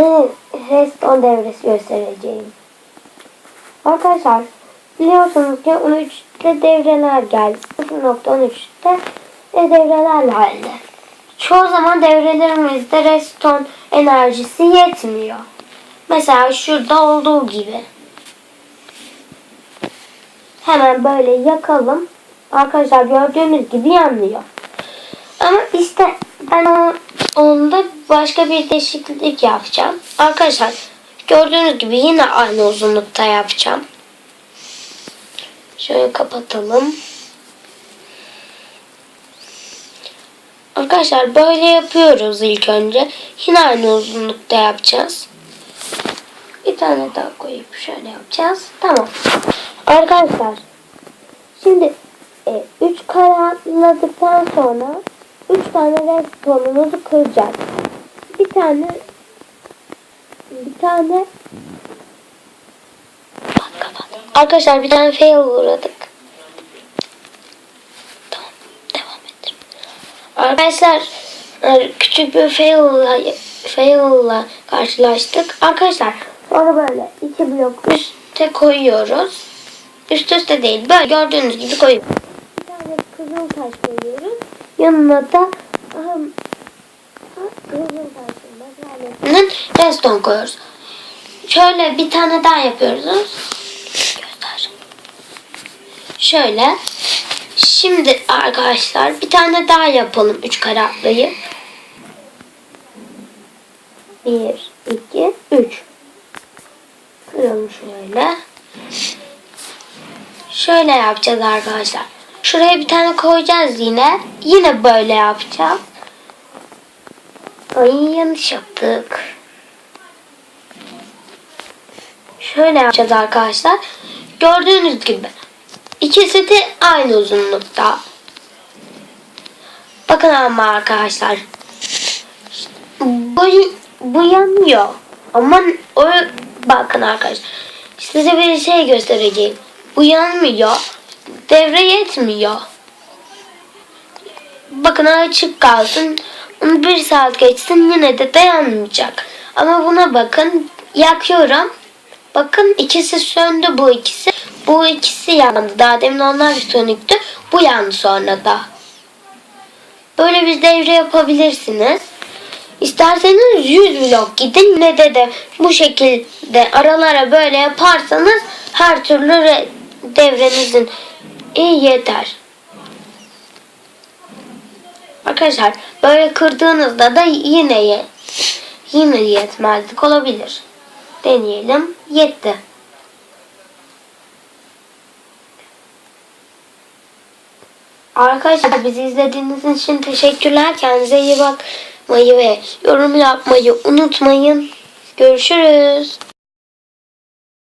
Size reston devresi göstereceğim. Arkadaşlar biliyorsunuz ki 13'te devreler geldi. 0.13'te de devreler geldi. Çoğu zaman devrelerimizde reston enerjisi yetmiyor. Mesela şurada olduğu gibi. Hemen böyle yakalım. Arkadaşlar gördüğünüz gibi yanmıyor. Ama işte ben onda başka bir değişiklik yapacağım. Arkadaşlar gördüğünüz gibi yine aynı uzunlukta yapacağım. Şöyle kapatalım. Arkadaşlar böyle yapıyoruz ilk önce. Yine aynı uzunlukta yapacağız. Bir tane daha koyup şöyle yapacağız. Tamam. Arkadaşlar şimdi 3 karaladıktan sonra 3 tane renk tonumuzu kıracağız. Bir tane bir tane Kapat, kapat. Arkadaşlar bir tane fail uğradık. Tamam devam edelim. Arkadaşlar e, küçük bir fail'la fail'la karşılaştık. Arkadaşlar sonra böyle iki blok üste koyuyoruz. Üst üste değil. Böyle gördüğünüz gibi koyuyoruz. Bir tane kızıl taş koyuyoruz. Yanına da metalinin redstone koyuyoruz. Şöyle bir tane daha yapıyoruz. Göster. Şöyle. Şimdi arkadaşlar bir tane daha yapalım. Üç karatlıyı. Bir, iki, üç. Kıralım şöyle. Şöyle yapacağız arkadaşlar. Şuraya bir tane koyacağız yine. Yine böyle yapacağız. Ay yanlış yaptık. Şöyle yapacağız arkadaşlar. Gördüğünüz gibi. İkisi de aynı uzunlukta. Bakın ama arkadaşlar. Bu, bu yanıyor. Ama o bakın arkadaşlar. Size bir şey göstereceğim. Bu yanmıyor. Devre yetmiyor. Bakın açık kalsın. Bir saat geçsin yine de dayanmayacak. Ama buna bakın. Yakıyorum. Bakın ikisi söndü bu ikisi. Bu ikisi yandı. Daha demin onlar sönüktü. Bu yandı sonra da. Böyle bir devre yapabilirsiniz. İsterseniz 100 blok gidin. Ne de de bu şekilde aralara böyle yaparsanız her türlü re- devrenizin iyi yeter. Arkadaşlar böyle kırdığınızda da yine ye- yine yetmezlik olabilir. Deneyelim. Yetti. Arkadaşlar bizi izlediğiniz için teşekkürler. Kendinize iyi bakmayı ve yorum yapmayı unutmayın. Görüşürüz.